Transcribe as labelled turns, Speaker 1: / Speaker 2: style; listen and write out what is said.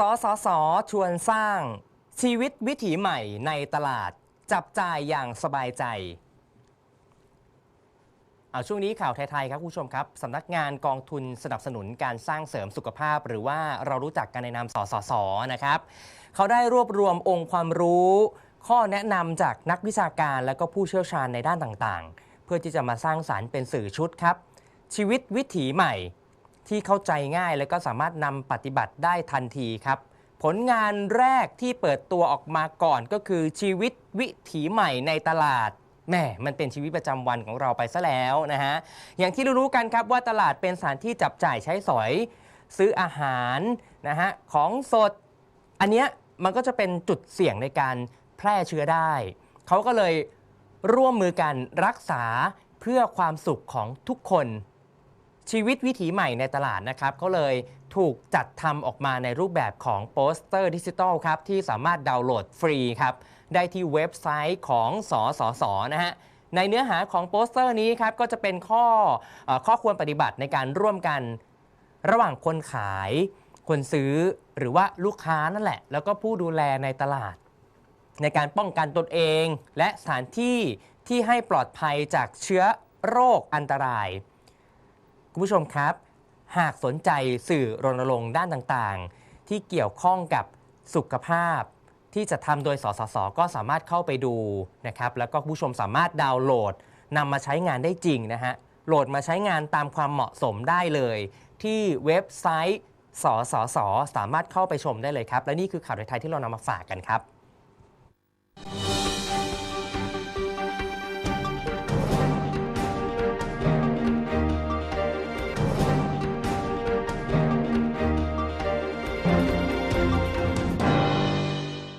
Speaker 1: สสสชวนสร้าง ชีวิตวิถีใหม่ในตลาด จับจ่ายอย่างสบายใจเอาช่วงนี้ข่าวไทยๆครับคุณผู้ชมครับสำนักงานกองทุนสนับสนุนการสร้างเสริมสุขภาพ หรือว่าเรารู้จักกันในนามสสสนะครับเขาได้รวบรวมองค์ความรู้ ข้อแนะนำจากนักวิชาการและก็ผู้เชี่ยวชาญในด้านต่างๆ เพื่อที่จะมาสร้างสารรค์เป็นสื่อชุดครับ ชีวิตวิถีใหม่ ที่เข้าใจง่ายและก็สามารถนำปฏิบัติได้ทันทีครับ ผลงานแรกที่เปิดตัวออกมาก่อนก็คือชีวิตวิถีใหม่ในตลาดแหม่มันเป็นชีวิตประจำวันของเราไปซะแล้วนะฮะ อย่างที่รู้ๆกันครับว่าตลาดเป็นสถานที่จับจ่ายใช้สอย ซื้ออาหารนะฮะของสด อันเนี้ยมันก็จะเป็นจุดเสี่ยงในการแพร่เชื้อได้ เขาก็เลยร่วมมือกันรักษาเพื่อความสุขของทุกคน ชีวิตวิถีใหม่ในตลาดนะครับก็เลยถูกจัดทำออกมาในรูปแบบของโปสเตอร์ดิจิทัลครับที่สามารถดาวน์โหลดฟรีครับได้ที่เว็บไซต์ของสสสนะฮะในเนื้อหาของโปสเตอร์นี้ครับก็จะเป็นข้ออข้อควรปฏิบัติในการร่วมกันระหว่างคนขาย คนซื้อหรือว่าลูกค้านั่นแหละ แล้วก็ผู้ดูแลในตลาด ในการป้องกันตนเอง และสถานที่ที่ให้ปลอดภัยจากเชื้อโรคอันตราย คุณผู้ชมครับ หากสนใจสื่อรณรงค์ด้านต่างๆ ที่เกี่ยวข้องกับสุขภาพ ที่จะทำโดยสสส ก็สามารถเข้าไปดูนะครับแล้วก็ผู้ชมสามารถดาวน์โหลดนำมาใช้งานได้จริงนะฮะโหลดมาใช้งานตามความเหมาะสมได้เลย ที่เว็บไซต์สสส สามารถเข้าไปชมได้เลยครับ และนี่คือข่าวไทยที่เรานำมาฝากกันครับ